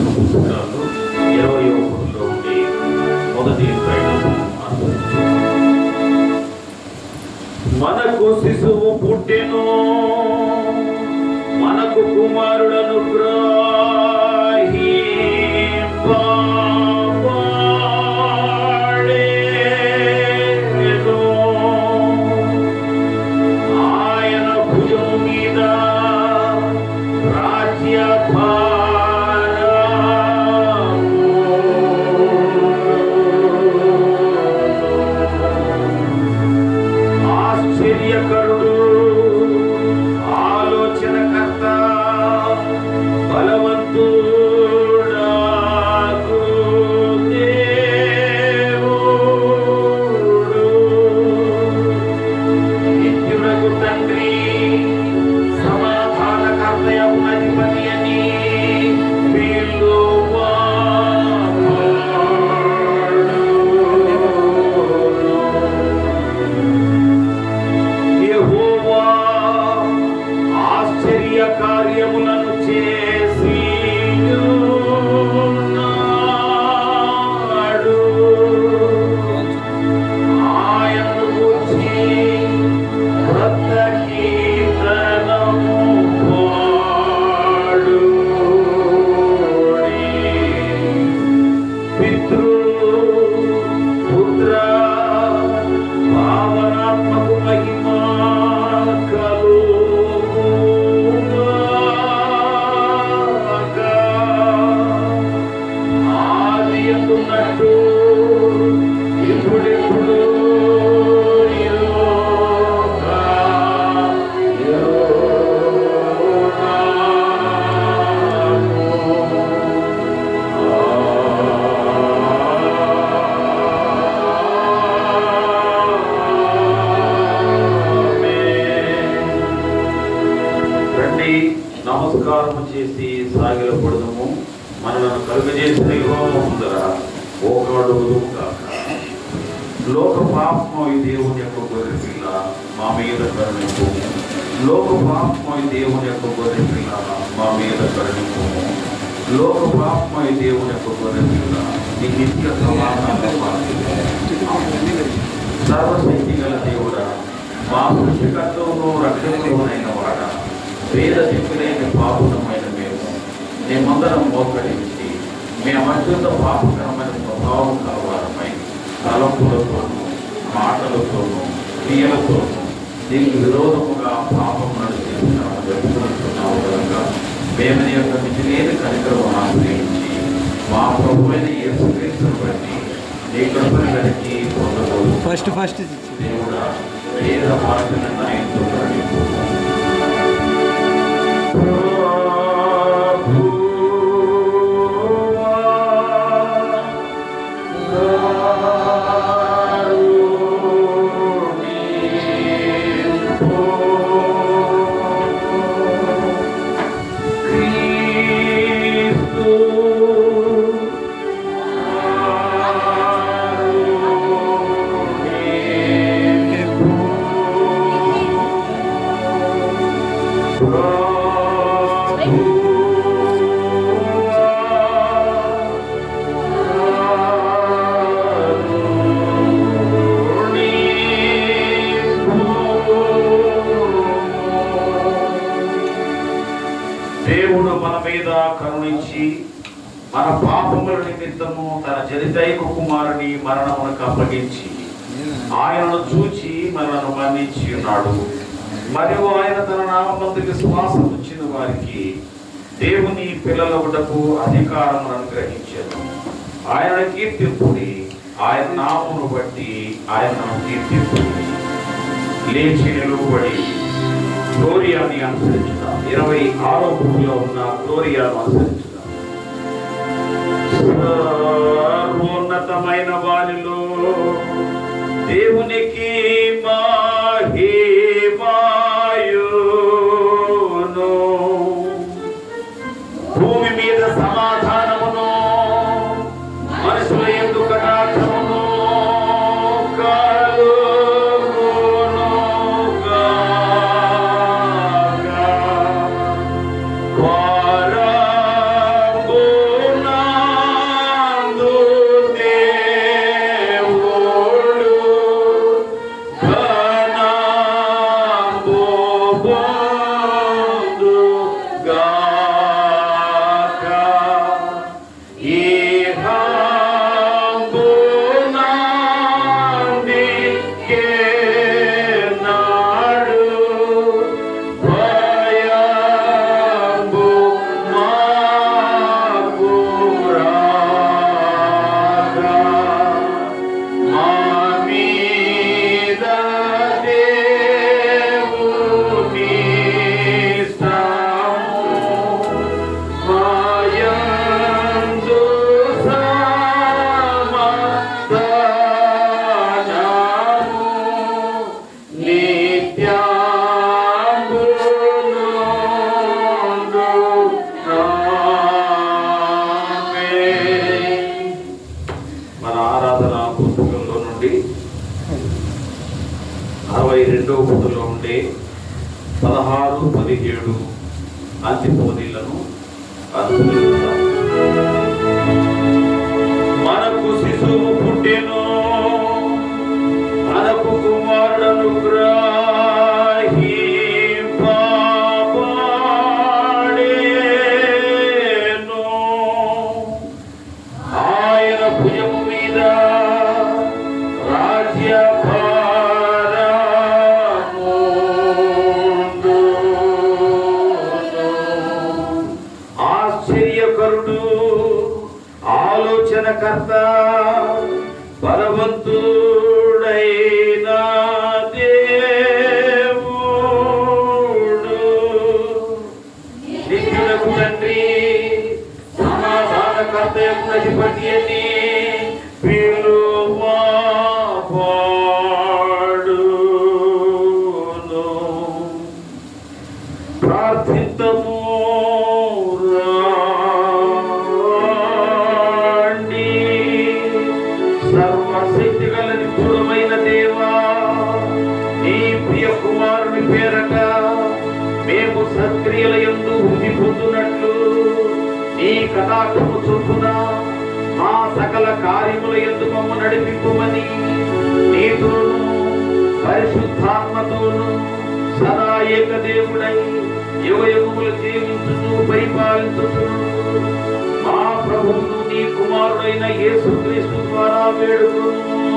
రాసిన పుస్తకాల్లో ఇరవై ఒకటిలో ఉండి మొదటి మనకు శిశువు పుట్టెను కలుగజేసిన ముందర ఓకాడు కాక. లోక పాపమై దేవుని యొక్క గొర్రె పిల్ల మా మీద కరుణింపు. లోక పాపమై దేవుని యొక్క గొర్రె పిల్ల మా మీద కరుణింపు. లోక పాపమై దేవుని యొక్క గొర్రె పిల్ల నీ నిత్య సమాధానం సర్వశక్తి గల దేవుడా మా సృష్టికర్తవును రక్షకుడునైన వాడ. పేద దిక్కులేని పాపులమైన మేము. మేమందరం మోకరించి మేము అత్యంత పాపకరమైన స్వభావం కలవారమై తలంపులతోనూ మాటలతోనూ క్రియలతోనూ దీనికి విరోధముగా పాపం నడిచేస్తున్నాము జరుపుకుంటున్నాము కనుక మేము నీ యొక్క మితిలేని కనికరం ఆశ్రయించి మా ప్రభువైన యేసుక్రీస్తుని బట్టి నీ కృపను గడిచి పొందబోదు ఫస్ట్ ఫస్ట్ దేవుడా వేద భాషను నాయకుడు నడిపు పాపముల నిమిత్తము తన జనితైక కుమారుని మరణమునకు అప్పగించి ఆయనను చూచి మనను మన్నించి ఉన్నాడు. మరియు ఆయన తన నామందుకి విశ్వాసం ఇచ్చిన వారికి దేవుని పిల్లలవుటకు అధికారం అనుగ్రహించారు ఆయన కీర్తింపుడి ఆయన నామును బట్టి ఆయన కీర్తింపుడి. లేచి నిలువబడి గ్లోరియాని అనుసరించుదాం ఇరవై ఆరో భూమిలో ఉన్న గ్లోరియాను అనుసరించుదాం ఉన్నతమైన వారిలో దేవునికి మా నుండి అరవై రెండవ పుట్టులో ఉండే పదహారు పదిహేడు అంతిపోదీలను అనుభవించారు మనకు శిశువు పుట్టేను ఆశ్చర్యకరుడు ఆలోచనకర్త సత్క్రియల యందు వృద్ధి పొందునట్లు నీ కటాక్షము చొప్పున మా సకల కార్యముల యందు మమ్మ నడిపింపుమని నీతులను పరిశుద్ధాత్మతోను సదా ఏకదేవుడై యుగయుగములు జీవించుచు పరిపాలించుచు మా ప్రభువు నీ కుమారుడైన యేసుక్రీస్తు ద్వారా వేడుకును